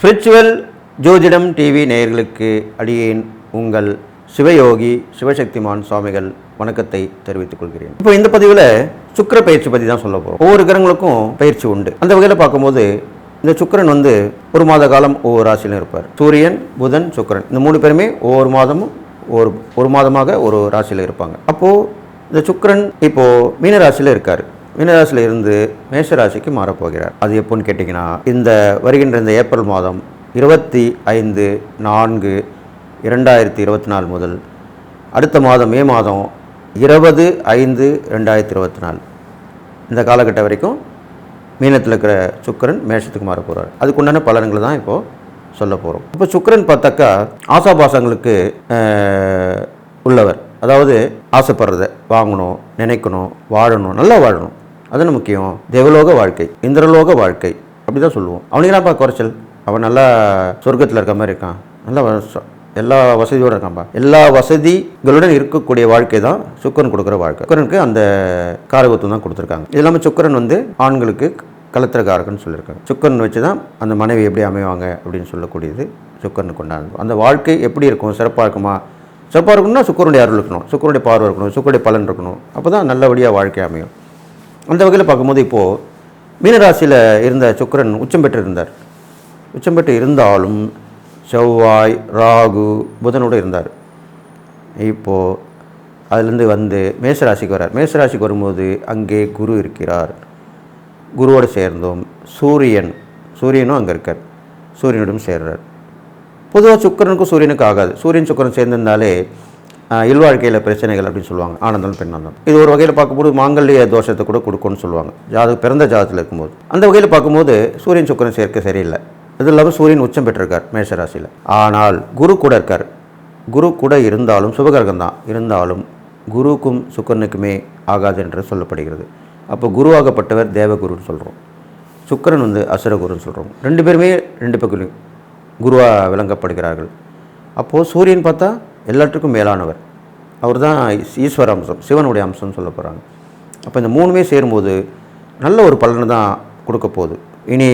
Spiritual ஜோதிடம் TV நேயர்களுக்கு அடியேன் உங்கள் சிவயோகி சிவசக்திமான் சுவாமிகள் வணக்கத்தை தெரிவித்துக் கொள்கிறேன். இப்போ இந்த பதிவில் சுக்கிர பயிற்சி பற்றி தான் சொல்ல போகிறோம் ஒவ்வொரு கிரகங்களுக்கும் பயிற்சி உண்டு. அந்த வகையில் பார்க்கும்போது இந்த சுக்கிரன் வந்து ஒரு மாத காலம் ஒவ்வொரு ராசியிலும் இருப்பார். சூரியன் புதன் சுக்கரன். இந்த மூணு பேருமே ஒவ்வொரு மாதமும் ஒரு ஒரு மாதமாக ஒரு ராசியில் இருப்பாங்க. அப்போது இந்த சுக்கரன் இப்போது மீன ராசியில் இருக்கார். மீனராசியில் இருந்து மேஷராசிக்கு மாறப்போகிறார். அது எப்போன்னு கேட்டிங்கன்னா இந்த வருகின்ற இந்த ஏப்ரல் மாதம் இருபத்தி ஐந்து நான்கு இரண்டாயிரத்தி இருபத்தி நாலு முதல் அடுத்த மாதம் மே மாதம் இருபது ஐந்து ரெண்டாயிரத்தி இருபத்தி நாலு. இந்த காலகட்டம் வரைக்கும் மீனத்தில் இருக்கிற சுக்கரன் மேஷத்துக்கு மாற போகிறார் அதுக்குண்டான பலன்களை தான் இப்போது சொல்ல போகிறோம் இப்போ சுக்கரன் பார்த்தாக்கா ஆசாபாசங்களுக்கு உள்ளவர். அதாவது ஆசைப்படுறத வாங்கணும் நினைக்கணும் வாழணும் நல்லா வாழணும். அதுன்னு முக்கியம். தேவலோக வாழ்க்கை இந்திரலோக வாழ்க்கை. அப்படி தான் சொல்லுவோம். அவனுக்கு குறைச்சல்? அவன் நல்லா சொர்க்கத்தில் இருக்க மாதிரி இருக்கான். நல்லா எல்லா வசதியோடு இருக்கான்பா. எல்லா வசதிகளுடன் இருக்கக்கூடிய வாழ்க்கை தான் சுக்கரன் கொடுக்குற வாழ்க்கை. சுக்கரனுக்கு அந்த காரகத்துவம் தான் கொடுத்துருக்காங்க. இது இல்லாமல் சுக்கரன் வந்து ஆண்களுக்கு கலத்திரக்காரகன்னு சொல்லியிருக்காங்க. சுக்கரன் வச்சு தான் அந்த மனைவி எப்படி அமைவாங்க அப்படின்னு சொல்லக்கூடியது சுக்கரனுக்கு உண்டானது அந்த வாழ்க்கை எப்படி இருக்கும்? சிறப்பாக இருக்குமா? சிறப்பாக இருக்கணும்னா சுக்கரனுடைய அருள் இருக்கணும். சுக்கரனுடைய பார்வை இருக்கணும். சுக்கருடைய பலன் இருக்கணும். அப்போ தான் நல்லபடியாக வாழ்க்கை அமையும். அந்த வகையில் பார்க்கும்போது இப்போது மீனராசியில் இருந்த சுக்கிரன் உச்சம் பெற்று இருந்தார். உச்சம் பெற்று இருந்தாலும் செவ்வாய் ராகு புதனோடு இருந்தார். இப்போது அதுலேருந்து வந்து மேசராசிக்கு வரார். மேசராசிக்கு வரும்போது அங்கே குரு இருக்கிறார். குருவோடு சேர்ந்தோம். சூரியன் சூரியனும் அங்கே இருக்கார். சூரியனோடும் சேர்றார். பொதுவாக சுக்கிரனுக்கும் சூரியனுக்கும் ஆகாது. சூரியன் சுக்கரன் சேர்ந்திருந்தாலே இல்வாழ்க்கையில் பிரச்சனைகள் அப்படின்னு சொல்லுவாங்க. ஆனந்தம் பெண்ணாந்தம் இது ஒரு வகையில் பார்க்கும்போது மாங்கல்ய தோஷத்தை கூட கொடுக்கும்னு சொல்லுவாங்க. ஜாதகம் பிறந்த ஜாதத்தில் இருக்கும்போது. அந்த வகையில் பார்க்கும்போது சூரியன் சுக்கிரன் சேர்க்க சரியில்லை. இது இல்லாமல் சூரியன் உச்சம் பெற்றிருக்கார் மேஷராசியில். ஆனால் குரு கூட இருக்கார். குரு கூட இருந்தாலும் சுபகிரகம் தான். இருந்தாலும் குருவுக்கும் சுக்கரனுக்குமே ஆகாது என்று சொல்லப்படுகிறது. அப்போ குருவாகப்பட்டவர் தேவகுருன்னு சொல்கிறோம் சுக்கிரன் வந்து அசுரகுருன்னு சொல்கிறோம் ரெண்டு பேருமே ரெண்டு பக்கம் குருவாக விளங்கப்படுகிறார்கள். அப்போது சூரியன் பார்த்தா எல்லாத்துக்கும் மேலானவர். அவர் தான் ஈஸ்வர அம்சம் சிவனுடைய அம்சம்னு சொல்ல போகிறாங்க அப்போ இந்த மூணுமே சேரும்போது நல்ல ஒரு பலனை தான் கொடுக்க போகுது. இனி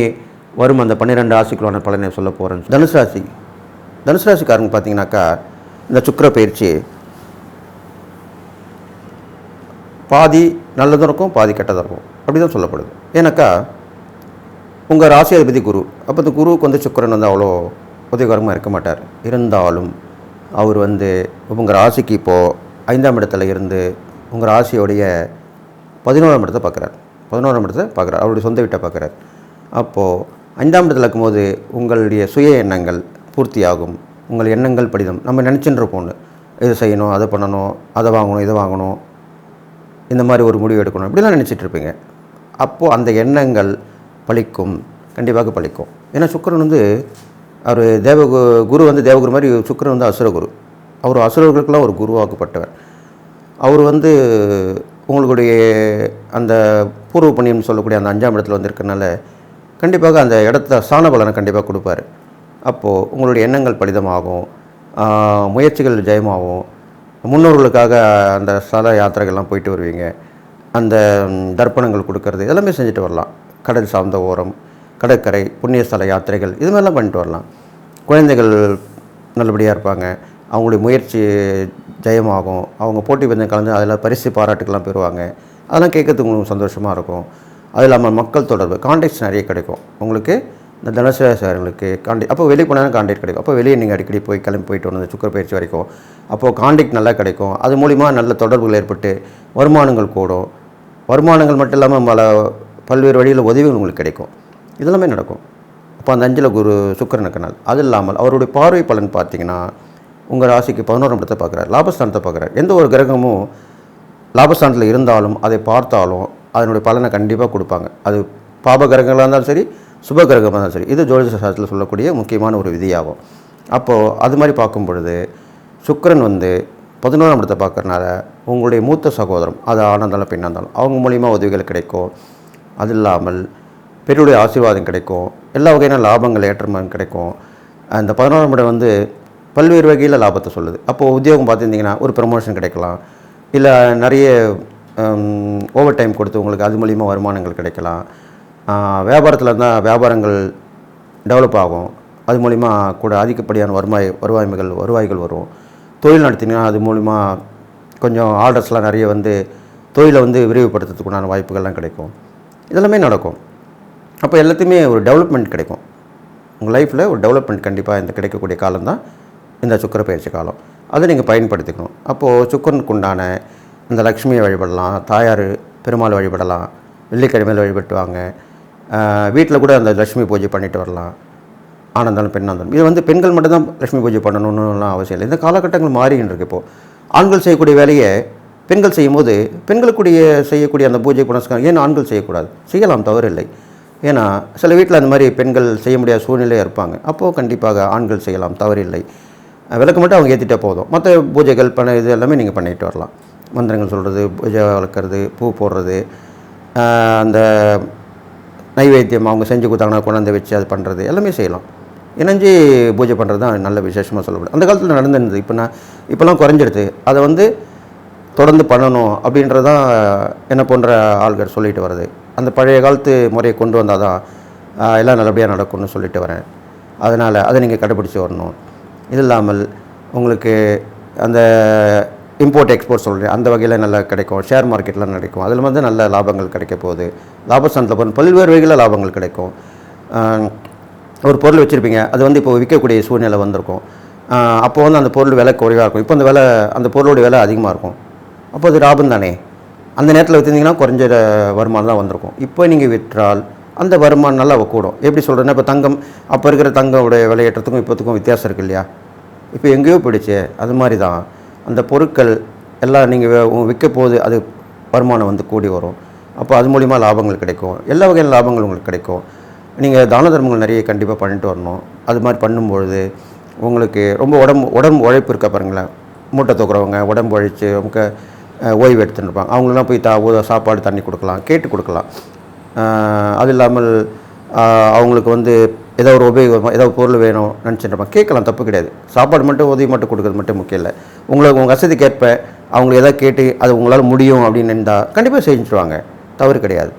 வரும் அந்த பன்னிரெண்டு ராசிக்குள்ளான பலனை சொல்ல போகிறேன் தனுசு ராசி. தனுசு ராசிக்காரங்க பார்த்தீங்கன்னாக்கா இந்த சுக்கர பயிற்சி பாதி நல்லதும் இருக்கும் பாதி கெட்டதாக இருக்கும். அப்படி தான் சொல்லப்படுது. ஏன்னாக்கா உங்கள் ராசி அதிபதி குரு. அப்போ இந்த குருவுக்கு வந்து சுக்கரன் வந்து அவ்வளோ உதவிகரமாக இருக்க மாட்டார். இருந்தாலும் அவர் வந்து உங்கள் ராசிக்கு இப்போது ஐந்தாம் இடத்துல இருந்து உங்கள் ராசியோடைய பதினோராம் இடத்தை பார்க்குறார். பதினோராம் இடத்தை பார்க்குறார். அவருடைய சொந்த வீட்டை பார்க்குறார். அப்போது ஐந்தாம் இடத்துல இருக்கும்போது உங்களுடைய சுய எண்ணங்கள் பூர்த்தியாகும். உங்கள் எண்ணங்கள் படிதம். நம்ம நினச்சிட்டு இருப்போம் இதை செய்யணும் அதை பண்ணணும் அதை வாங்கணும் இதை வாங்கணும். இந்த மாதிரி ஒரு முடிவு எடுக்கணும். இப்படிலாம் நினச்சிட்டு இருப்பீங்க. அப்போது அந்த எண்ணங்கள் பழிக்கும். கண்டிப்பாக பழிக்கும். ஏன்னா சுக்கரன் வந்து அவர் தேவ குரு வந்து தேவகுரு மாதிரி சுக்கரன் வந்து அசுரகுரு. அவர் அசுரர்களுக்கெல்லாம் ஒரு குருவாக்கப்பட்டவர். அவர் வந்து உங்களுடைய அந்த பூர்வ புண்ணியம்னு சொல்லக்கூடிய அந்த அஞ்சாம் இடத்துல வந்திருக்கனால கண்டிப்பாக அந்த இடத்த சாண பலனை கண்டிப்பாக கொடுப்பார். அப்போது உங்களுடைய எண்ணங்கள் பலிதமாகும் முயற்சிகள் ஜெயமாகும். முன்னோர்களுக்காக அந்த ஸ்தல யாத்திரைகள்லாம் போயிட்டு வருவீங்க. அந்த தர்ப்பணங்கள் கொடுக்கறது எல்லாமே செஞ்சுட்டு வரலாம். கடல் சார்ந்த ஓரம் கடற்கரை புண்ணியஸ்தல யாத்திரைகள் இது மாதிரிலாம் பண்ணிட்டு வரலாம். குழந்தைகள் நல்லபடியாக இருப்பாங்க. அவங்களுடைய முயற்சி ஜெயமாகும். அவங்க போட்டி பந்தயம் கலந்து அதில் பரிசு பாராட்டுக்கெல்லாம் பெறுவாங்க. அதெல்லாம் கேட்கறதுக்கு உங்களுக்கு சந்தோஷமாக இருக்கும். அது இல்லாமல் மக்கள் தொடர்பு கான்டாக்ட்ஸ் நிறைய கிடைக்கும். உங்களுக்கு இந்த தனுசாரர்களுக்கு காண்டி அப்போ வெளியே போனாலும் காண்டாக்ட் கிடைக்கும். அப்போ வெளியே நீங்கள் அடிக்கடி போய் கிளம்பி போயிட்டு வந்து சுக்கர பயிற்சி வரைக்கும். அப்போது காண்டாக்ட் நல்லா கிடைக்கும். அது மூலிமா நல்ல தொடர்புகள் ஏற்பட்டு வருமானங்கள் கூடும். வருமானங்கள் மட்டும் இல்லாமல் பல பல்வேறு வழியில் உதவிகள் உங்களுக்கு கிடைக்கும். இதெல்லாமே நடக்கும். அப்போ அந்த அஞ்சில் குரு சுக்கிரனுக்கு நாள். அது இல்லாமல் அவருடைய பார்வை பலன் பார்த்தீங்கன்னா உங்கள் ராசிக்கு பதினோராம் இடத்தை பார்க்குறாரு லாபஸ்தானத்தை பார்க்குறாரு. எந்த ஒரு கிரகமும் லாபஸ்தானத்தில் இருந்தாலும் அதை பார்த்தாலும் அதனுடைய பலனை கண்டிப்பாக கொடுப்பாங்க. அது பாப கிரகங்களாக இருந்தாலும் சரி சுப கிரகமாக இருந்தாலும் சரி இது ஜோதிஷ சாஸ்திரத்தில் சொல்லக்கூடிய முக்கியமான ஒரு விதியாகும். அப்போது அது மாதிரி பார்க்கும் பொழுது சுக்கரன் வந்து பதினோராம் இடத்தை பார்க்குறனால உங்களுடைய மூத்த சகோதரம் அது ஆணாக இருந்தாலும் பெண்ணாக இருந்தாலும் அவங்க மூலிமா உதவிகள் கிடைக்கும். அது இல்லாமல் பெரியருடைய ஆசீர்வாதம் கிடைக்கும். எல்லா வகையான லாபங்கள் ஏற்றமாக கிடைக்கும். அந்த பதினோராம் இடம் வந்து பல்வேறு வகையில் லாபத்தை சொல்லுது. அப்போது உத்தியோகம் பார்த்துருந்தீங்கன்னா ஒரு ப்ரமோஷன் கிடைக்கலாம். இல்லை நிறைய ஓவர் டைம் கொடுத்து உங்களுக்கு அது மூலிமா வருமானங்கள் கிடைக்கலாம். வியாபாரத்தில் இருந்தால் வியாபாரங்கள் டெவலப் ஆகும். அது மூலிமா கூட அதிகப்படியான வருமாய் வருவாய்மைகள் வருவாய்கள் வரும். தொழில் நடத்தினீங்கன்னா அது மூலிமா கொஞ்சம் ஆர்டர்ஸ்லாம் நிறைய வந்து தொழிலை வந்து விரிவுபடுத்துறதுக்குண்டான வாய்ப்புகள்லாம் கிடைக்கும். இதெல்லாமே நடக்கும். அப்போ எல்லாத்தையுமே ஒரு டெவலப்மெண்ட் கிடைக்கும். உங்கள் லைஃப்பில் ஒரு டெவலப்மெண்ட் கண்டிப்பாக இந்த கிடைக்கக்கூடிய காலம் தான் இந்த சுக்கர பயிற்சி காலம். அதை நீங்கள் பயன்படுத்திக்கணும். அப்போது சுக்கரனுக்கு உண்டான இந்த லக்ஷ்மியை வழிபடலாம் தாயார் பெருமாள் வழிபடலாம் வெள்ளிக்கிழமையில் வழிபட்டுவாங்க. வீட்டில் கூட அந்த லக்ஷ்மி பூஜை பண்ணிட்டு வரலாம். ஆனந்தாலும் பெண்ணாந்தாலும். இது வந்து பெண்கள் மட்டும்தான் லட்சுமி பூஜை பண்ணணும்னுலாம் அவசியம் இல்லை. இந்த காலகட்டங்கள் மாறின்னு இருக்கு இப்போது ஆண்கள் செய்யக்கூடிய வேலையை பெண்கள் செய்யும்போது பெண்களுக்குடைய செய்யக்கூடிய அந்த பூஜை புனஸ்காரம் ஏன் ஆண்கள் செய்யக்கூடாது? செய்யலாம் தவறு இல்லை. ஏன்னா சில வீட்டில் அந்த மாதிரி பெண்கள் செய்ய முடியாத சூழ்நிலையாக இருப்பாங்க. அப்போது கண்டிப்பாக ஆண்கள் செய்யலாம் தவறில்லை. விளக்கு மட்டும் அவங்க ஏற்றிட்டே போதும். மற்ற பூஜைகள் பண்ண இது எல்லாமே நீங்கள் பண்ணிட்டு வரலாம். மந்திரங்கள் சொல்கிறது பூஜை வளர்க்குறது பூ போடுறது அந்த நைவேத்தியம் அவங்க செஞ்சு கொடுத்தாங்கன்னா கொண்டாந்து வச்சு அது பண்ணுறது எல்லாமே செய்யலாம். இணைஞ்சு பூஜை பண்ணுறது தான் நல்ல விசேஷமாக சொல்லப்படுது அந்த காலத்தில் நடந்திருந்தது. இப்போ நான் இப்போலாம் குறைஞ்சிடுது. அதை வந்து தொடர்ந்து பண்ணணும் அப்படின்றது தான் என்ன போன்ற ஆள்கள் சொல்லிட்டு வருது. அந்த பழைய காலத்து முறையை கொண்டு வந்தால் தான் எல்லாம் நல்லபடியாக நடக்கும்னு சொல்லிட்டு வரேன். அதனால் அதை நீங்கள் கடைப்பிடிச்சி வரணும். இது இல்லாமல் உங்களுக்கு அந்த இம்போர்ட் எக்ஸ்போர்ட் சொல்கிறேன் அந்த வகையில் நல்லா கிடைக்கும். ஷேர் மார்க்கெட்டில் கிடைக்கும் அதில் வந்து நல்ல லாபங்கள் கிடைக்க போகுது. லாபஸ்தானத்தில் போகிற பல்வேறு வகையில் லாபங்கள் கிடைக்கும். ஒரு பொருள் வச்சுருப்பீங்க அது வந்து இப்போ விற்கக்கூடிய சூழ்நிலை வந்திருக்கும். அப்போது அப்போ வந்து அந்த பொருள் விலை குறைவாக இருக்கும். இப்போ அந்த விலை அந்த பொருளோட விலை அதிகமாக இருக்கும். அப்போ அது லாபம் தானே? அந்த நேரத்தில் விற்றுருந்தீங்கன்னா குறைஞ்ச வருமானம் தான் வந்திருக்கும். இப்போ நீங்கள் விற்றால் அந்த வருமானம் நல்லா கூடும். எப்படி சொல்கிறேன்னா இப்போ தங்கம் அப்போ இருக்கிற தங்கோடைய விலையேற்றத்துக்கும் இப்போத்துக்கும் வித்தியாசம் இருக்கு இல்லையா? இப்போ எங்கேயோ போயிடுச்சு அது மாதிரி தான். அந்த பொருட்கள் எல்லாம் நீங்கள் விற்க போது அது வருமானம் வந்து கூடி வரும். அப்போ அது மூலிமா லாபங்கள் கிடைக்கும். எல்லா வகையான லாபங்கள் உங்களுக்கு கிடைக்கும். நீங்கள் தான தர்மங்கள் நிறைய கண்டிப்பாக பண்ணிட்டு வரணும். அது மாதிரி பண்ணும்பொழுது உங்களுக்கு ரொம்ப உடம்பு உடம்பு உழைப்பு இருக்க பாருங்களேன். மூட்டை தூக்குறவங்க உடம்பு உழைச்சி அவங்க ஓய்வு எடுத்துருப்பாங்க இருப்பாங்க அவங்களெலாம் போய் தா சாப்பாடு தண்ணி கொடுக்கலாம் கேட்டு கொடுக்கலாம். அது இல்லாமல் அவங்களுக்கு வந்து ஏதோ ஒரு உபயோகம் ஏதோ பொருள் வேணும் நினச்சிட்டுருப்பாங்க. கேட்கலாம் தப்பு கிடையாது. சாப்பாடு மட்டும் உதவி மட்டும் கொடுக்கறது மட்டும் முக்கியம் இல்லை. உங்களுக்கு உங்கள் வசதிக்கேற்ப அவங்களை எதாவது கேட்டு அது உங்களால் முடியும் அப்படின்னு இருந்தால் கண்டிப்பாக செஞ்சுருவாங்க. தவறு கிடையாது.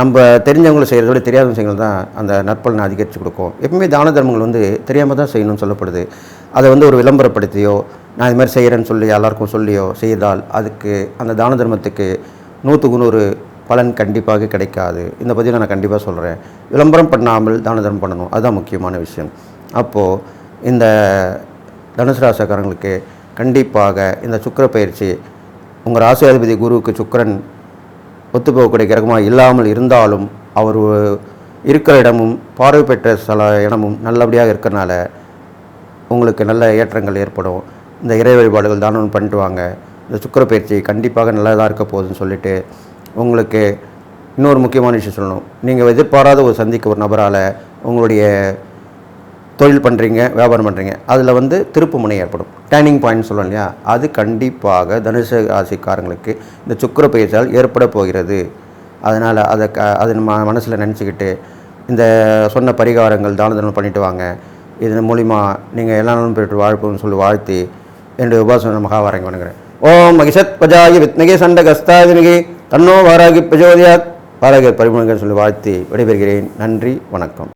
நம்ம தெரிஞ்சவங்களை செய்கிறத விட தெரியாத விஷயங்கள் தான் அந்த நற்பலனை அதிகரித்து கொடுக்கும். எப்பவுமே தான தர்மங்கள் வந்து தெரியாமல் தான் செய்யணும்னு சொல்லப்படுது. அதை வந்து ஒரு விளம்பரப்படுத்தியோ நான் இது மாதிரி செய்கிறேன்னு சொல்லி எல்லாருக்கும் சொல்லியோ செய்தால் அதுக்கு அந்த தான தர்மத்துக்கு நூற்றுக்கு நூறு பலன் கண்டிப்பாக கிடைக்காது. இந்த பதிவில் நான் கண்டிப்பாக சொல்கிறேன் விளம்பரம் பண்ணாமல் தான தர்மம் பண்ணணும். அதுதான் முக்கியமான விஷயம். அப்போது இந்த தனுசு ராசக்காரங்களுக்கு கண்டிப்பாக இந்த சுக்கிர பயிற்சி உங்கள் ராசியாதிபதி குருவுக்கு சுக்கரன் ஒத்துப்போகக்கூடிய கிரகமாக இல்லாமல் இருந்தாலும் அவர் இருக்கிற இடமும் பார்வை பெற்ற சில இடமும் நல்லபடியாக இருக்கிறனால உங்களுக்கு நல்ல ஏற்றங்கள் ஏற்படும். இந்த இறை வழிபாடுகள் தானம் பண்ணிட்டு வாங்க. இந்த சுக்கிர பயிற்சி கண்டிப்பாக நல்லதாக இருக்க போகுதுன்னு சொல்லிட்டு உங்களுக்கு இன்னொரு முக்கியமான விஷயம் சொல்லணும். நீங்கள் எதிர்பாராத ஒரு சந்திக்க ஒரு நபரால் உங்களுடைய தொழில் பண்ணுறீங்க வியாபாரம் பண்ணுறீங்க அதில் வந்து திருப்பு முனை ஏற்படும். டேர்னிங் பாயிண்ட் சொல்லணும் இல்லையா? அது கண்டிப்பாக தனுசு ராசிக்காரங்களுக்கு இந்த சுக்கிர பயிற்சியால் ஏற்பட போகிறது. அதனால் அதை க அதை நம்ம மனசில் நினச்சிக்கிட்டு இந்த சொன்ன பரிகாரங்கள் தான தர்மம் பண்ணிட்டு வாங்க. இதன் மூலிமா நீங்கள் எல்லா நாளும் பெற்று வாழ்ப்புன்னு சொல்லி வாழ்த்தி என்னுடைய உபாசன மகாவாரங்க வணங்குறேன். ஓம் மகிஷத் பஜாயி வித்னகே சண்ட கஸ்தாதிமிகி தன்னோ வாராகி பிரஜோதியாத். வாராகி பரிமுகங்கள் சொல்லி வாழ்த்தி விடைபெறுகிறேன். நன்றி வணக்கம்.